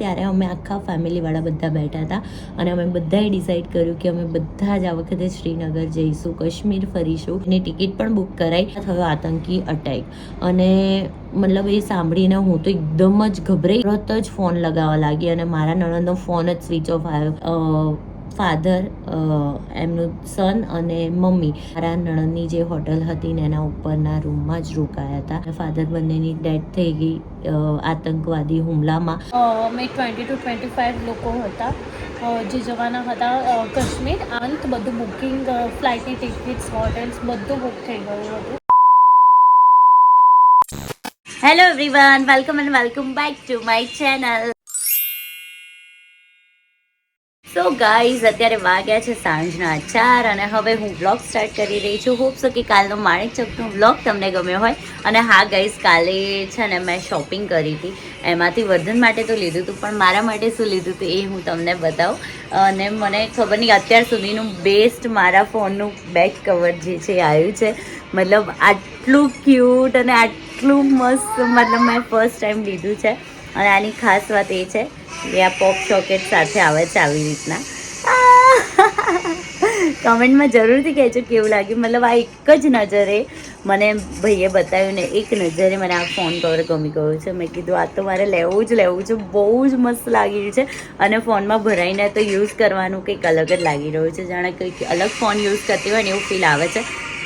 ત્યારે અમે આખા ફેમિલીવાળા બધા બેઠા હતા અને અમે બધાએ ડિસાઈડ કર્યું કે અમે બધા જ આ વખતે શ્રીનગર જઈશું, કાશ્મીર ફરીશું એની ટિકિટ પણ બુક કરાઈ. થયો આતંકી અટેક અને મતલબ એ સાંભળીને હું તો એકદમ જ ગભરાઈ. તરત જ ફોન લગાવવા લાગી અને મારા નણંદનો ફોન જ સ્વિચ ઓફ આવ્યો. ફાધર એમનું સન અને મમ્મી મારા નણંદની જે હોટલ હતી ને એના ઉપરના રૂમમાં જ રોકાયા હતા. ફાધર બંનેની ડેથ થઈ ગઈ આતંકવાદી હુમલામાં. અમે ટ્વેન્ટી ટુ ટ્વેન્ટી ફાઇવ લોકો હતા. જે જવાના હતા કાશ્મીર. અંત બધું બુકિંગ ફ્લાઇટની ટિકિટ્સ હોટેલ્સ બધું બુક થઈ ગયું હતું. Hello everyone welcome and welcome back to my channel so guys અત્યારે વાગ્યા છે સાંજના ચાર અને હવે હું બ્લોગ સ્ટાર્ટ કરી રહી છું. હોપ સો કે કાલનો માણેક ચોકનો બ્લોગ તમને ગમ્યો હોય. અને હા ગાઈઝ કાલે છે ને મેં શોપિંગ કરી હતી. એમાંથી વર્ધન માટે તો લીધું હતું, પણ મારા માટે શું લીધું હતું એ હું તમને બતાવું. અને મને ખબર નહીં, અત્યાર સુધીનું બેસ્ટ મારા ફોનનું બેક કવર જે છે આવ્યું છે. મતલબ આટલું ક્યુટ અને આટલું મસ્ત, મતલબ મેં ફર્સ્ટ ટાઈમ લીધું છે. અને આની ખાસ વાત એ છે કે આ પોપ સોકેટ સાથે આવે છે આવી રીતના. કમેન્ટમાં જરૂરથી કહેજો કેવું લાગ્યું. મતલબ આ એક જ નજરે મને ભાઈએ બતાવ્યું ને એક નજરે મને આ ફોન કવર ગમી ગયો છે. મેં કીધું, આ તો મારે લેવું જ, લેવું છે. બહુ જ મસ્ત લાગી રહ્યું છે. અને ફોનમાં ભરાઈને તો યુઝ કરવાનું કંઈક અલગ જ લાગી રહ્યું છે. જાણે કંઈક અલગ ફોન યુઝ કરતી હોય ને એવું ફીલ આવે છે.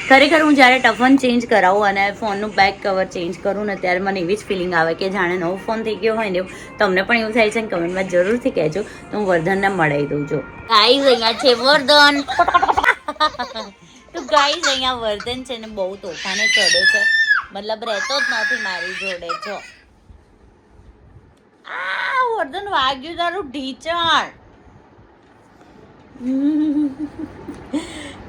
ખરેખર હું જ્યારે ટફન ચેન્જ કરાવું અને ફોનનું બેક કવર ચેન્જ કરું ને ત્યારે મને એવી જ ફિલિંગ આવે કે જાણે નવો ફોન થઈ ગયો હોય ને એવું. તમને પણ એવું થાય છે ને કમેન્ટમાં જરૂરથી કહેજો. તો હું વર્ધનને મળાવી દઉં છું. ગાઈઝ અહીંયા છે વર્ધન. તો ગાઈઝ અહીંયા વર્ધન છે ને બહુ તોફાને ચડે છે. મતલબ રહેતો જ નથી મારી જોડે, જો. આ વર્ધન વાગ્યું તારું ઢીચણ.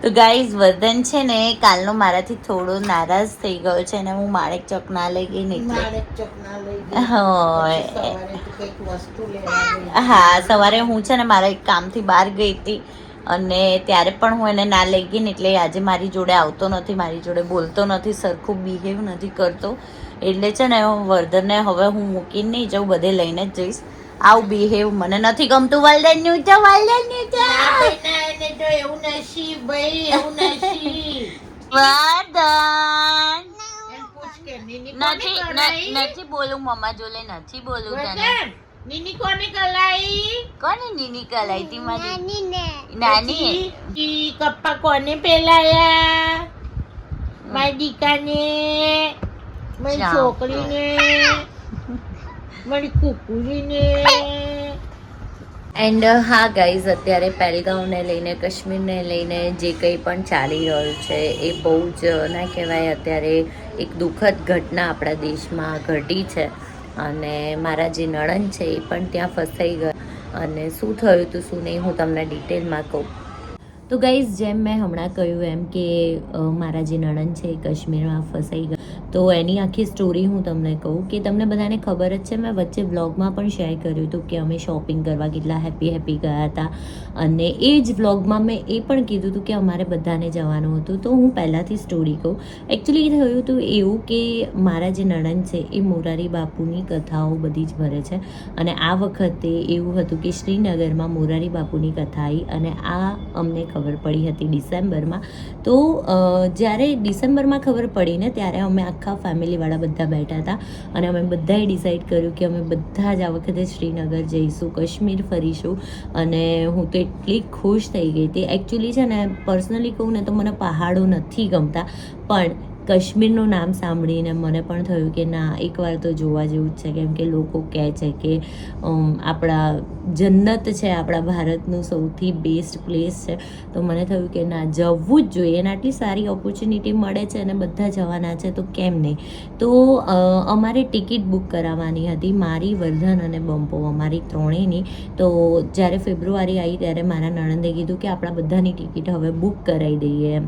તો ગાઈઝ વર્ધન છે ને કાલનો મારાથી થોડો નારાજ થઈ ગયો છે ને હું માણેક ચોક ના લઈ ગઈ ને એટલે મારે ચોકના લઈ ગઈ. હોય. પછી સવારે તું કંઈક વસ્તુ લેવા ગઈ. હા સવારે હું છે ને મારા એક કામથી બહાર ગઈ હતી અને ત્યારે પણ હું એને ના લઈ ગઈ ને એટલે આજે મારી જોડે આવતો નથી મારી જોડે બોલતો નથી સરખું બિહેવ નથી કરતો એટલે છે ને વર્ધનને હવે હું મૂકીને નહીં જાઉં બધે લઈને જ જઈશ આવું બિહેવ મને નથી ગમતું વર્ધનનું તો વર્ધનનું તો ના ભાઈ, ના, એને તો એવું નથી ભાઈ, એવું નસીબ. વાદન નથી નથી બોલું મમ્મા જોલે નથી બોલું તને. નીની કોને કરાઈ? કોની નીની કલાઈ તી મારી? નાની ઈ કપ્પા કોને પેલાયા મારી દીકાને મારી છોકરીને. મારી કુકુરીને એન્ડ હા ગાઈઝ અત્યારે પહેલગાંવને લઈને, કાશ્મીરને લઈને જે કંઈ પણ ચાલી રહ્યું છે, એ બહુ જ ના કહેવાય, અત્યારે એક દુઃખદ ઘટના આપણા દેશમાં ઘટી છે. અને મારા જે નણંદ છે, એ પણ ત્યાં ફસાઈ ગયા. અને શું થયું હતું શું નહીં, હું તમને ડિટેલમાં કહું. તો ગાઈઝ જેમ મેં હમણાં કહ્યું એમ કે મારા જે નણંદ છે એ કાશ્મીરમાં ફસાઈ ગયા. તો એની આખી સ્ટોરી હું તમને કહું કે તમને બધાને ખબર જ છે, મેં વચ્ચે વ્લોગમાં પણ શેર કર્યું હતું કે અમે શોપિંગ કરવા કેટલા હેપી હેપી ગયા હતા. અને એ જ વ્લોગમાં મેં એ પણ કીધું હતું કે અમારે બધાને જવાનું હતું. તો હું પહેલાંથી સ્ટોરી કહું. એકચ્યુઅલી થયું હતું એવું કે મારા જે નણંદ છે એ મોરારી બાપુની કથાઓ બધી જ ભરે છે. અને આ વખતે એવું હતું કે શ્રીનગરમાં મોરારી બાપુની કથા આવી અને આ અમને ખબર પડી હતી ડિસેમ્બરમાં. તો જ્યારે ડિસેમ્બરમાં ખબર પડીને ત્યારે અમે આખા ફેમિલીવાળા બધા બેઠા હતા અને અમે બધાએ ડિસાઈડ કર્યું કે અમે બધા જ આ વખતે શ્રીનગર જઈશું, કાશ્મીર ફરીશું. અને હું તો એટલી ખુશ થઈ ગઈ હતી. એકચ્યુઅલી છે ને પર્સનલી કહું ને તો મને પહાડો નથી ગમતા. પણ કાશ્મીરનું નામ સાંભળીને મને પણ થયું કે ના, એકવાર તો જોવા જેવું જ છે. કેમ કે લોકો કહે છે કે આપણા જન્નત છે, આપણા ભારતનું સૌથી બેસ્ટ પ્લેસ છે. તો મને થયું કે ના, જવું જ જોઈએ. અને આટલી સારી ઓપોર્ચ્યુનિટી મળે છે અને બધા જવાના છે, તો કેમ નહીં? તો અમારે ટિકિટ બુક કરાવવાની હતી, મારી, વર્ધન અને બમ્પો, અમારી ત્રણેયની. તો જ્યારે ફેબ્રુઆરી આવી ત્યારે મારા નણંદે કીધું કે આપણા બધાની ટિકિટ હવે બુક કરાવી દઈએ એમ.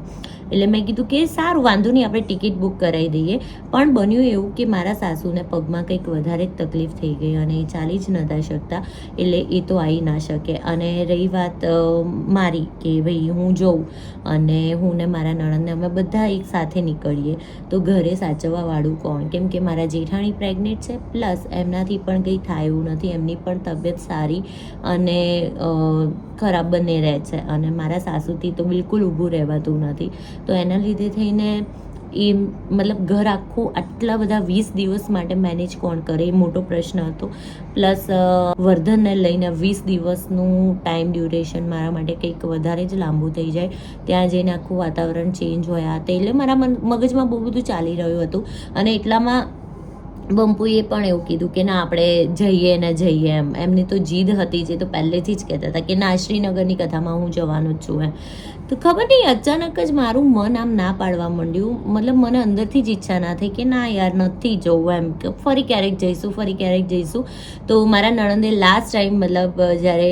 એટલે મેં કીધું કે સારું, વાંધો નહીં, આપણે ટિકિટ બુક કરાવી દઈએ. પણ બન્યું એવું કે મારા સાસુને પગમાં કંઈક વધારે જ તકલીફ થઈ ગઈ અને એ ચાલી જ નહોતા શકતા, એટલે એ તો આવી ના શકે. અને રહી વાત મારી કે ભાઈ હું જોઉં અને હું ને મારા નણંદને અમે બધા એક સાથે નીકળીએ, તો ઘરે સાચવવાવાળું કોણ? કેમ કે મારા જેઠાણી પ્રેગ્નેન્ટ છે પ્લસ એમનાથી પણ કંઈ થાય એવું નથી, એમની પણ તબિયત સારી અને ખરાબ બંને રહે છે. અને મારા સાસુથી તો બિલકુલ ઊભું રહેવાતું નથી. તો એના લીધે થઈને એ મતલબ ઘર આખું આટલા બધા વીસ દિવસ માટે મેનેજ કોણ કરે એ મોટો પ્રશ્ન હતો. પ્લસ વર્ધનને લઈને વીસ દિવસનું ટાઈમ ડ્યુરેશન મારા માટે કંઈક વધારે જ લાંબુ થઈ જાય. ત્યાં જઈને આખું વાતાવરણ ચેન્જ હોય આ તે. એટલે મારા મગજમાં બહુ બધું ચાલી રહ્યું હતું. અને એટલામાં બંપુએ પણ એવું કીધું કે ના, આપણે જઈએ ને જઈએ એમ. એમની તો જીદ હતી જે તો પહેલેથી જ કહેતા હતા કે ના, શ્રીનગરની કથામાં હું જવાનું જ છું એમ. તો ખબર નહીં, અચાનક જ મારું મન આમ ના પાડવા માંડ્યું. મતલબ મને અંદરથી જ ઈચ્છા ના થઈ કે ના યાર, નથી જવું એમ. કે ફરી ક્યારેક જઈશું, ફરી ક્યારેક જઈશું. તો મારા નણંદે લાસ્ટ ટાઈમ મતલબ જ્યારે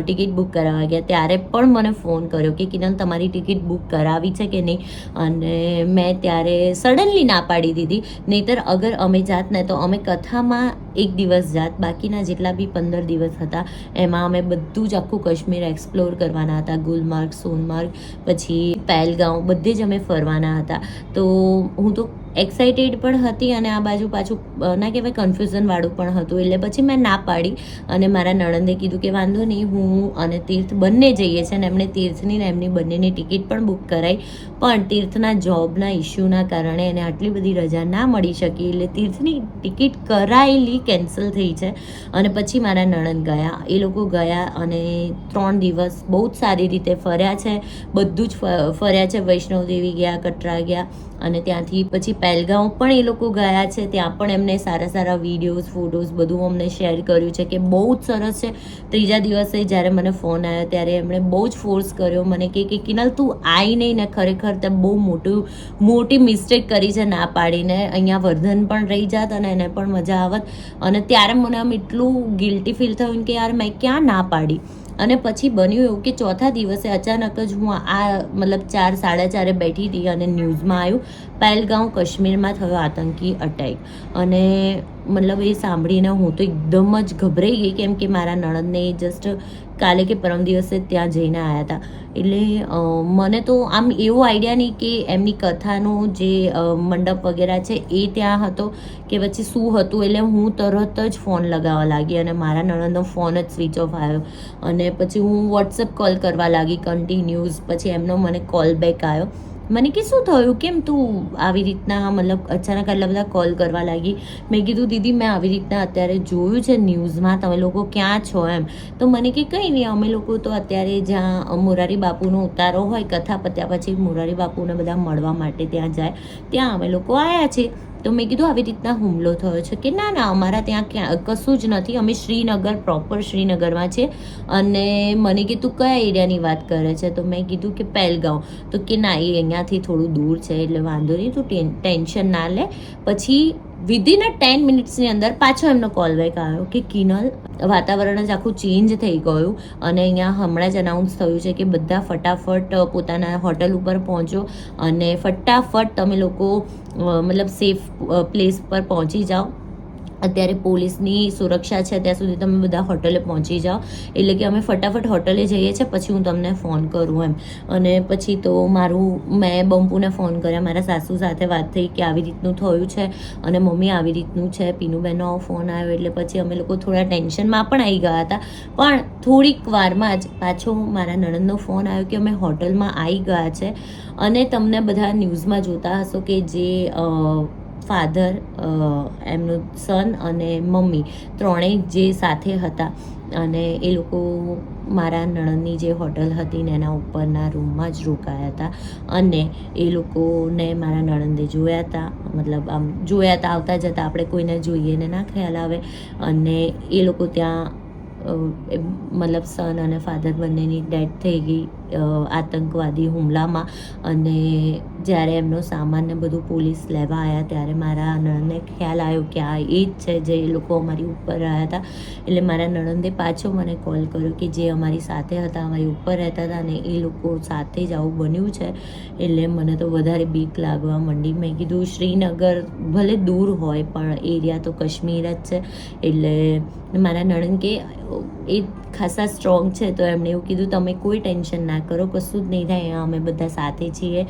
ટિકિટ બુક કરાવવા ગયા, ત્યારે પણ મને ફોન કર્યો કે કિરણ, તમારી ટિકિટ બુક કરાવી છે કે નહીં? અને મેં ત્યારે સડનલી ના પાડી દીધી. નહીતર અગર અમે જાત ને તો અમે કથામાં એક દિવસ જાત, બાકીના જેટલા બી પંદર દિવસ હતા, એમાં અમે બધું જ આખું કાશ્મીર એક્સપ્લોર કરવાના હતા, ગુલમાર્ગ, સોનમાર્ગ, પછી પહેલગાંવ બધે જ અમે ફરવાના હતા. તો હું તો એક્સાઇટેડ પણ હતી અને આ બાજુ પાછું ના કહેવાય કન્ફ્યુઝનવાળું પણ હતું. એટલે પછી મેં ના પાડી અને મારા નણંદે કીધું કે વાંધો નહીં, હું અને તીર્થ બંને જઈએ છીએ અને એમણે તીર્થની ને એમની બંનેની ટિકિટ પણ બુક કરાવી પણ તીર્થના જોબના ઇસ્યુના કારણે એને આટલી બધી રજા ના મળી શકી. એટલે તીર્થની ટિકિટ કરાયેલી કેન્સલ થઈ છે અને પછી મારા નણંદ ગયા. એ લોકો ગયા અને ત્રણ દિવસ બહુ જ સારી રીતે ફર્યા છે. બધું જ ફર્યા છે. વૈષ્ણવદેવી ગયા, કટરા ગયા અને ત્યાંથી પછી પહેલગાંવ પણ એ લોકો ગયા છે, ત્યાં પણ એમને સારા સારા વિડીયોઝ ફોટોઝ બધું અમને શેર કર્યું છે કે બહુ જ સરસ છે. ત્રીજા દિવસે જ્યારે મને ફોન આવ્યો ત્યારે એમણે બહુ જ ફોર્સ કર્યો. મને કે કે કિનલ તું આવી નહીં ને ખરેખર તે બહુ મોટું, મોટી મિસ્ટેક કરી છે ના પાડીને. અહીંયા વર્ધન પણ રહી જાત અને એને પણ મજા આવત. અને ત્યારે મને આમ એટલું ગિલ્ટી ફીલ થયું કે યાર મેં ક્યાં ના પાડી. અને પછી બન્યું એવું કે ચોથા દિવસે અચાનક જ હું આ મતલબ ચાર સાડા ચારે બેઠી હતી અને ન્યૂઝમાં આવ્યું પહેલગાંવ કાશ્મીરમાં થયો આતંકી અટેક અને મતલબ એ સાંભળીને હું તો એકદમ જ ગભરાઈ ગઈ કેમ કે મારા નણંદને જસ્ટ કાલે કે પરમ દિવસે ત્યાં જઈને આવ્યા હતા. એટલે મને તો આમ એવો આઈડિયા નહીં કે એમની કથાનો જે મંડપ વગેરે છે એ ત્યાં હતો કે પછી શું હતું એટલે હું તરત જ ફોન લગાવવા લાગી અને મારા નણંદનો ફોન જ સ્વિચ ઓફ આવ્યો. અને પછી હું વોટ્સએપ કોલ કરવા લાગી કન્ટિન્યુઝ પછી એમનો મને કોલ બેક આવ્યો. મને કે શું થયું? કેમ તું આવી રીતના, મતલબ અચાનક આટલા બધા કોલ કરવા લાગી? મેં કીધું, દીદી, મેં આવી રીતના અત્યારે જોયું છે ન્યૂઝમાં તમે લોકો ક્યાં છો એમ? તો મને કે, કંઈ નહીં, અમે લોકો તો અત્યારે જ્યાં મોરારી બાપુનો ઉતારો હોય, કથા પત્યા પછી મોરારી બાપુને બધા મળવા માટે ત્યાં જાય, ત્યાં અમે લોકો આવ્યા છીએ. તો મેં કીધું આવી રીતના હુમલો થયો છે કે ના ના, અમારા ત્યાં ક્યાં, કશું જ નથી. અમે શ્રીનગર પ્રોપર શ્રીનગરમાં છે. અને મને કે, તું કયા એરિયાની વાત કરે છે? તો મેં કીધું કે, પહેલગાંવ. તો કે, ના, એ અહીંયાથી થોડું દૂર છે, એટલે વાંધો નહીં, તું ટેન- ટેન્શન ના લે. પછી વિધિન અ ટેન મિનિટ્સની અંદર પાછો એમનો કોલ બેક આવ્યો કે કિનલ, વાતાવરણ જ આખું ચેન્જ થઈ ગયું અને અહીંયા હમણાં જ અનાઉન્સ થયું છે કે બધા ફટાફટ પોતાના હોટલ ઉપર પહોંચો અને ફટાફટ તમે લોકો મતલબ સેફ પ્લેસ પર પહોંચી જાઓ. અત્યારે પોલીસની સુરક્ષા છે ત્યાં સુધી તમે બધા હોટલે પહોંચી જાઓ. એટલે કે અમે ફટાફટ હોટલે જઈએ છીએ, પછી હું તમને ફોન કરું એમ. અને પછી તો મારું, મેં બંપુને ફોન કર્યા, મારા સાસુ સાથે વાત થઈ કે આવી રીતનું થયું છે અને મમ્મી આવી રીતનું છે. પીનુબેનનો ફોન આવ્યો એટલે પછી અમે લોકો થોડા ટેન્શનમાં પણ આવી ગયા હતા. પણ થોડીક વારમાં જ પાછો મારા નણંદનો ફોન આવ્યો કે અમે હોટલમાં આવી ગયા છે. અને તમને બધા ન્યૂઝમાં જોતા હશો કે જે ફાધર એમનું સન અને મમ્મી ત્રણેય જે સાથે હતા. અને એ લોકો મારા નણંદની જે હોટલ હતી ને એના ઉપરના રૂમમાં જ રોકાયા હતા. અને એ લોકોને મારા નણંદે જોયા હતા. મતલબ આમ જોયા હતા, આવતા જતા આપણે કોઈને જોઈએ ને ના ખ્યાલ આવે. અને એ લોકો ત્યાં મતલબ સન અને ફાધર બંનેની ડેથ થઈ ગઈ. આતંકવાદી હુમલામાં અને જ્યારે એમનો સામાન ને બધું પોલીસ લેવા આવ્યા ત્યારે મારા નણંદને ખ્યાલ આવ્યો કે આ એ જ છે જે લોકો અમારી ઉપર રહ્યા હતા. એટલે મારા નણંદે પાછો મને કોલ કર્યો કે જે અમારી સાથે હતા, અમારી ઉપર રહેતા હતા ને એ લોકો સાથે જ આવું બન્યું છે. એટલે મને તો વધારે બીક લાગવા માંડી. મેં કીધું શ્રીનગર ભલે દૂર હોય પણ એરિયા તો કાશ્મીર જ છે. એટલે મારા નણંદ કે એ ખાસા સ્ટ્રોંગ છે તો એમણે એવું કીધું, તમે કોઈ ટેન્શન ના કરો, કશું જ નહીં થાય. અમે બધા સાથે છીએ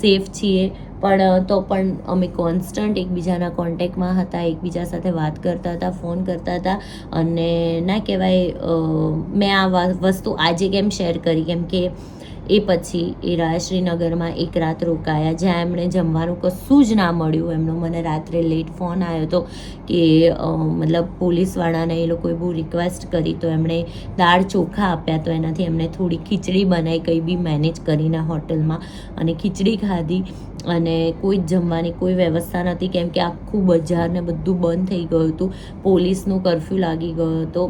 સેફ છીએ. પણ તો પણ અમે કોન્સ્ટન્ટ એકબીજાના કોન્ટેક્ટમાં હતા, એકબીજા સાથે વાત કરતા હતા ફોન કરતા હતા. અને ના કહેવાય મેં આ વસ્તુ આજે કેમ શેર કરી? કેમ કે એ પછી એ રહ્યા શ્રીનગરમાં એક રાત રોકાયા જ્યાં એમણે જમવાનું કશું જ ના મળ્યું. એમનો મને રાત્રે લેટ ફોન આવ્યો હતો કે મતલબ પોલીસવાળાને એ લોકોએ બહુ રિક્વેસ્ટ કરી તો એમણે દાળ ચોખા આપ્યા તો એનાથી એમણે થોડી ખીચડી બનાવી કંઈ બી મેનેજ કરીને હોટલમાં. અને ખીચડી ખાધી અને કોઈ જ જમવાની કોઈ વ્યવસ્થા નથી કેમ કે આખું બજાર ને બધું બંધ થઈ ગયું હતું. પોલીસનું કરફ્યુ લાગી ગયો હતો.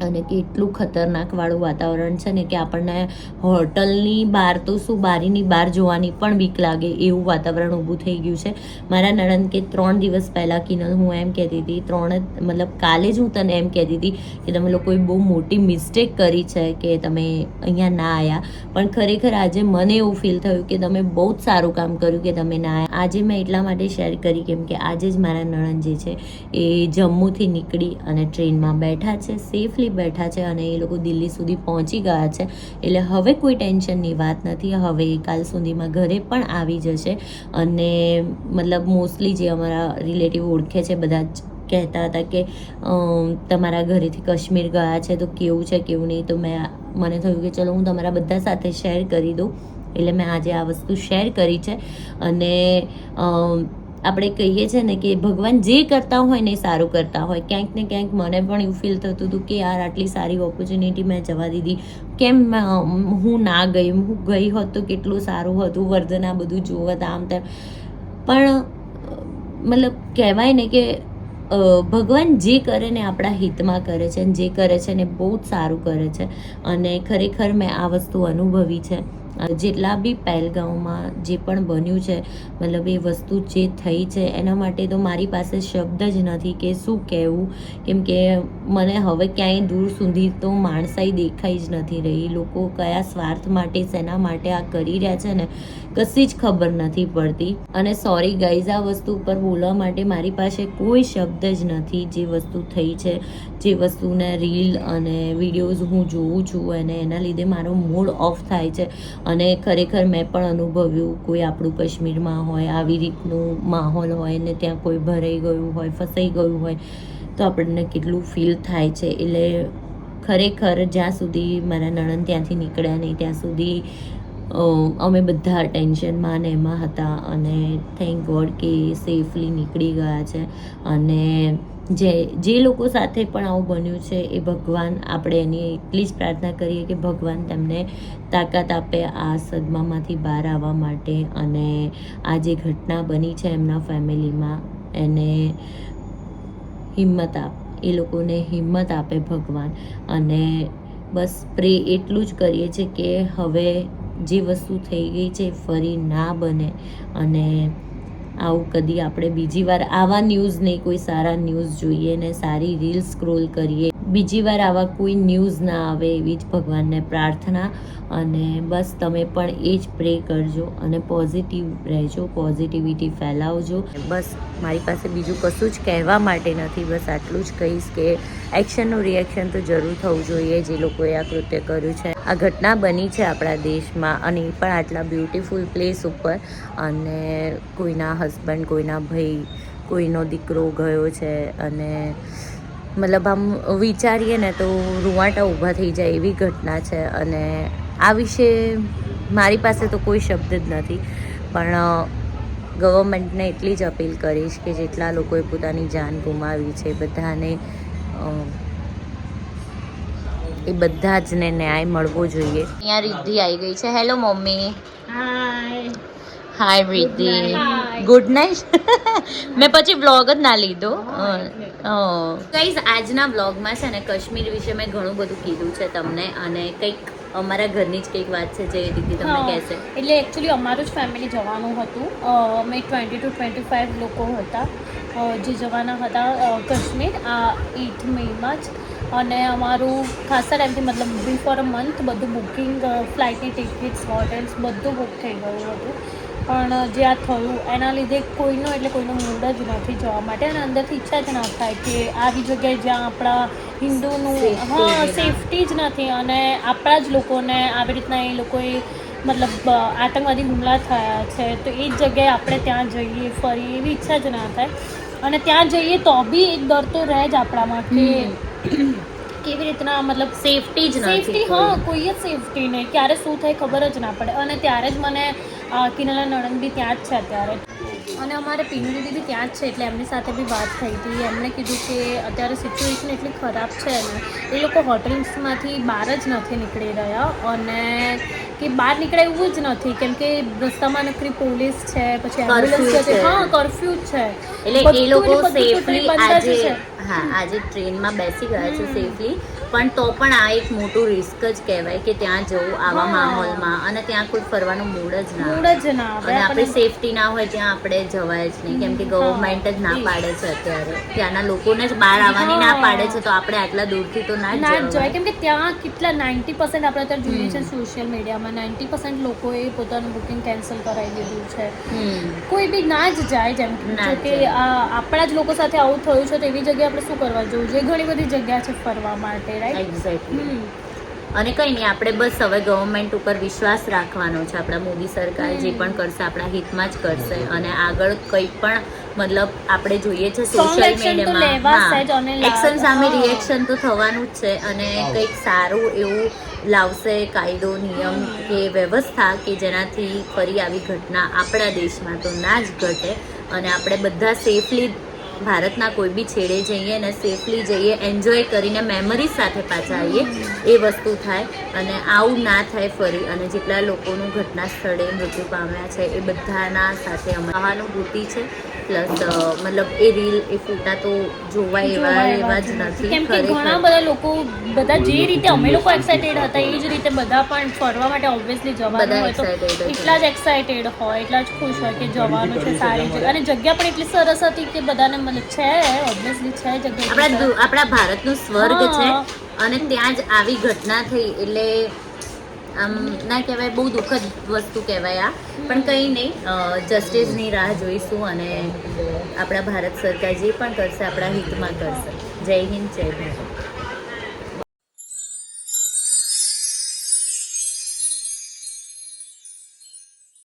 અને કેટલું ખતરનાક વાળું વાતાવરણ છે ને કે આપણને હોટલની બહાર તો શું બારીની બહાર જોવાની પણ બીક લાગે એવું વાતાવરણ ઊભું થઈ ગયું છે. મારા નણંદ કે ત્રણ દિવસ પહેલાં કિનલ હું એમ કહેતી હતી, ત્રણ મતલબ કાલે જ હું તને એમ કહેતી હતી કે તમે લોકોએ બહુ મોટી મિસ્ટેક કરી છે કે તમે અહીંયા ના આવ્યા પણ ખરેખર આજે મને એવું ફીલ થયું કે તમે બહુ જ સારું કામ કર્યું કે તમે ના આવ્યા આજે મેં એટલા માટે શેર કરી કેમ કે આજે જ મારા નણંદ જે છે એ જમ્મુથી નીકળી અને ટ્રેનમાં બેઠા છે સેફલી બેઠા છે અને એ લોકો દિલ્હી સુધી પહોંચી ગયા છે. એટલે હવે કોઈ ટેન્શનની વાત નથી. હવે એ કાલ સુધીમાં ઘરે પણ આવી જશે. અને મતલબ મોસ્ટલી જે અમારા રિલેટિવ ઓળખે છે, બધા જ કહેતા હતા કે તમારા ઘરેથી કાશ્મીર ગયા છે તો કેવું છે, કેવું નહીં? તો મેં મને થયું કે ચલો હું તમારા બધા સાથે શેર કરી દઉં. એટલે મેં આજે આ વસ્તુ શેર કરી છે. અને આપણે કહીએ છીએ ને કે ભગવાન જે કરતા હોય ને એ સારું કરતા હોય. ક્યાંક ને ક્યાંક મને પણ એવું ફીલ થતું હતું કે યાર, આટલી સારી ઓપોર્ચ્યુનિટી મેં જવા દીધી. કેમ હું ના ગઈ? હું ગઈ હોત તો કેટલું સારું હતું? વર્ધન આ બધું જોવત આમ તેમ. પણ, મતલબ કહેવાય ને કે ભગવાન જે કરે ને આપણા હિતમાં કરે છે અને જે કરે છે ને બહુ જ સારું કરે છે. અને ખરેખર મેં આ વસ્તુ અનુભવી છે. જેટલા બી પહેલગાંવમાં જે પણ બન્યું છે, મતલબ એ વસ્તુ જે થઈ છે, એના માટે તો મારી પાસે શબ્દ જ નથી કે શું કહેવું. કેમ કે મને હવે ક્યાંય દૂર સુધી તો માણસાઈ દેખાઈ જ નથી રહી. લોકો કયા સ્વાર્થ માટે શેના માટે આ કરી રહ્યા છે ને, કશી જ ખબર નથી પડતી. અને સોરી ગાઈઝ આ વસ્તુ ઉપર બોલવા માટે મારી પાસે કોઈ શબ્દ જ નથી જે વસ્તુ થઈ છે, જે વસ્તુને રીલ અને વિડીયોઝ હું જોઉં છું અને એના લીધે મારો મૂડ ઓફ થાય છે. અને ખરેખર મેં પણ અનુભવ્યું કોઈ આપણું કાશ્મીરમાં હોય, આવી રીતનું માહોલ હોય ને ત્યાં કોઈ ભરાઈ ગયું હોય, ફસાઈ ગયું હોય, તો આપણને કેટલું ફીલ થાય છે. એટલે ખરેખર જ્યાં સુધી મારા નણંદ ત્યાંથી નીકળ્યા નહીં, ત્યાં સુધી અમે બધા ટેન્શનમાં ને એમાં હતા અને થેન્ક ગોડ કે સેફલી નીકળી ગયા છે. અને જે જે લોકો સાથે પણ આવું બન્યું છે એ ભગવાન આપણે એની એટલી જ પ્રાર્થના કરીએ કે ભગવાન તેમને તાકાત આપે આ સદમામાંથી બહાર આવવા માટે અને આ જે ઘટના બની છે એમના ફેમિલીમાં એને હિંમત આપ, એ લોકોને હિંમત આપે ભગવાન. અને બસ પ્રે એટલું જ કરીએ છીએ કે હવે જે વસ્તુ થઈ ગઈ છે ફરી ના બને. અને આવું કદી આપણે બીજી વાર આવા ન્યૂઝ નહીં, કોઈ સારા ન્યૂઝ જોઈએ ને સારી રીલ સ્ક્રોલ કરીએ. બીજી વાર આવા કોઈ ન્યૂઝ ના આવે એવી જ ભગવાનને પ્રાર્થના અને બસ તમે પણ એ જ પ્રે કરજો અને પોઝિટિવ રહેજો પોઝિટિવિટી ફેલાવજો. બસ મારી પાસે બીજું કશું જ કહેવા માટે નથી, બસ આટલું જ કહીશ કે એક્શનનું રિએક્શન તો જરૂર થવું જોઈએ, જે લોકોએ આ કૃત્ય કર્યું છે. આ ઘટના બની છે આપણા દેશમાં અને એ પણ આટલા બ્યુટિફુલ પ્લેસ ઉપર અને કોઈના હસબન્ડ કોઈના ભાઈ, કોઈનો દીકરો ગયો છે અને મતલબ આમ વિચારીએ ને તો રૂવાટા ઊભા થઈ જાય એવી ઘટના છે અને આ વિશે મારી પાસે તો કોઈ શબ્દ જ નથી. પણ ગવર્મેન્ટને એટલી જ અપીલ કરીશ કે જેટલા લોકોએ પોતાની જાન ગુમાવી છે બધાને એ બધા જને ન્યાય મળવો જોઈએ. અહીંયા રિદ્ધિ આવી ગઈ છે. Hello mummy. Hi hi Hi. Good night મેં પછી વ્લોગ જ ના લીધો. કઈઝ આજના વ્લોગમાં છે ને કાશ્મીર વિશે મેં ઘણું બધું કીધું છે તમને અને કંઈક અમારા ઘરની જ કંઈક વાત છે જે રીતે તમને કહેશે. એટલે એકચ્યુઅલી અમારું જ ફેમિલી જવાનું હતું. અમે ટ્વેન્ટી ટુ ટ્વેન્ટી ફાઇવ લોકો હતા. જે જવાના હતા કાશ્મીર આ એઇટ મેમાં જ. અને અમારું ખાસા ટાઈમથી મતલબ બિફોર અ મંથ બધું બુકિંગ ફ્લાઇટની ટિકિટ્સ હોટેલ્સ બધું બુક થઈ ગયું હતું. પણ જે આ થયું એના લીધે કોઈનો એટલે કોઈનો મૂડ જ નથી જવા માટે અને અંદરથી ઈચ્છા જ ના થાય કે આવી જગ્યાએ જ્યાં આપણા હિન્દુનું હા સેફટી જ નથી અને આપણા જ લોકોને આવી રીતના એ લોકોએ મતલબ આતંકવાદી હુમલા થયા છે તો એ જ જગ્યાએ આપણે ત્યાં જઈએ ફરી એવી ઈચ્છા જ ના થાય. અને ત્યાં જઈએ તો બી એક ડર તો રહે જ આપણામાં કે કેવી રીતના મતલબ સેફટી જ સેફટી હા કોઈ. જ સેફટી નહીં. ક્યારે શું થાય ખબર જ ના પડે. અને ત્યારે જ મને કિનલા નણંદ બી ત્યાં જ છે અત્યારે. અને અમારે પીનુ દીદી બી ત્યાં જ છે એટલે એમની સાથે બી વાત થઈ હતી. એમણે કીધું કે અત્યારે સિચ્યુએશન એટલી ખરાબ છે ને એ લોકો હોટલ્સમાંથી બહાર જ નથી નીકળી રહ્યા. અને કે બહાર નીકળે એવું જ નથી કેમ કે રસ્તામાં નકરી પોલીસ છે પછી એમ્બ્યુલન્સ છે. હા કરફ્યુ છે. એટલે એ લોકો સેફલી આજે. હા આજે ટ્રેનમાં બેસી ગયા છે સેફલી પણ તો પણ આ એક મોટું રિસ્ક જ કહેવાય કે ત્યાં જવું આવા માહોલમાં અને ત્યાં કોઈ ફરવાનું મૂડ જ ના મૂડ જ ના અને આપણી સેફટી ના હોય ત્યાં આપણે જવાય જ નહીં. કેમ કે ગવર્મેન્ટ જ ના પાડે છે અત્યારે. ત્યાંના લોકોને જ બહાર આવવાની ના પાડે છે તો આપણે આટલા દૂરથી તો ના જ ના જ જવાય. જવાય. કેમ કે ત્યાં કેટલા નાઇન્ટી પર્સન્ટ આપણે અત્યારે જોઈએ છે સોશિયલ મીડિયામાં નાઇન્ટી પર્સન્ટ લોકોએ પોતાનું બુકિંગ કેન્સલ કરાવી દીધું છે. કોઈ બી ના જ જાય જેમ કે આપણા જ લોકો સાથે આવું થયું છે તો એવી જગ્યાએ આપણે શું કરવા જવું? જોઈએ ઘણી બધી જગ્યા છે ફરવા માટે. રાઈટ એક્ઝેક્ટલી અને કંઈ નહીં આપણે બસ હવે ગવર્મેન્ટ ઉપર વિશ્વાસ રાખવાનો છે. આપણા મોદી સરકાર જે પણ કરશે આપણા હિતમાં જ કરશે. અને આગળ કંઈ પણ મતલબ આપણે જોઈએ છે સોશિયલ મીડિયામાં એક્શન સામે રિએક્શન તો થવાનું જ છે. અને કંઈક સારું એવું લાવશે કાયદો નિયમ હમ. કે વ્યવસ્થા કે જેનાથી ફરી આવી ઘટના આપણા દેશમાં તો ના જ ઘટે. અને આપણે બધા સેફલી ભારતના કોઈ બી છેડે જઈએ અને સેફલી જઈએ એન્જોય કરીને મેમરીઝ સાથે પાછા આવીએ, એ વસ્તુ થાય અને આવું ના થાય ફરી. અને જેટલા લોકોનું ઘટના સ્થળે મૃત્યુ પામ્યા છે, એ બધાના સાથે અમારી સહાનુભૂતિ છે. પ્લસ મતલબ એ રીલ એ ફોટા તો જોવા એવા એવા જ નથી કેમ કે ઘણા બધા લોકો બધા જે રીતે અમે લોકો એક્સાઇટેડ હતા એ જ રીતે બધા પણ ફરવા માટે ઓબ્વિયસલી જવાનું હોય તો એટલા જ એક્સાઇટેડ હોય એટલા જ ખુશ હોય કે જવાનું છે સારી જગ્યા અને જગ્યા પણ એટલી સરસ હતી કે બધાને મતલબ છે ઓબ્વિયસલી છે જગ્યા આપણા આપણા ભારતનું સ્વર્ગ છે અને ત્યાં જ આવી ઘટના થઈ એટલે આમ ના કહેવાય, બહુ દુઃખદ વસ્તુ કહેવાય આ. પણ કંઈ નહીં જસ્ટિસની રાહ જોઈશું અને આપણા ભારત સરકાર જે પણ કરશે, આપણા હિતમાં કરશે. જય હિન્દ, જય ભારત.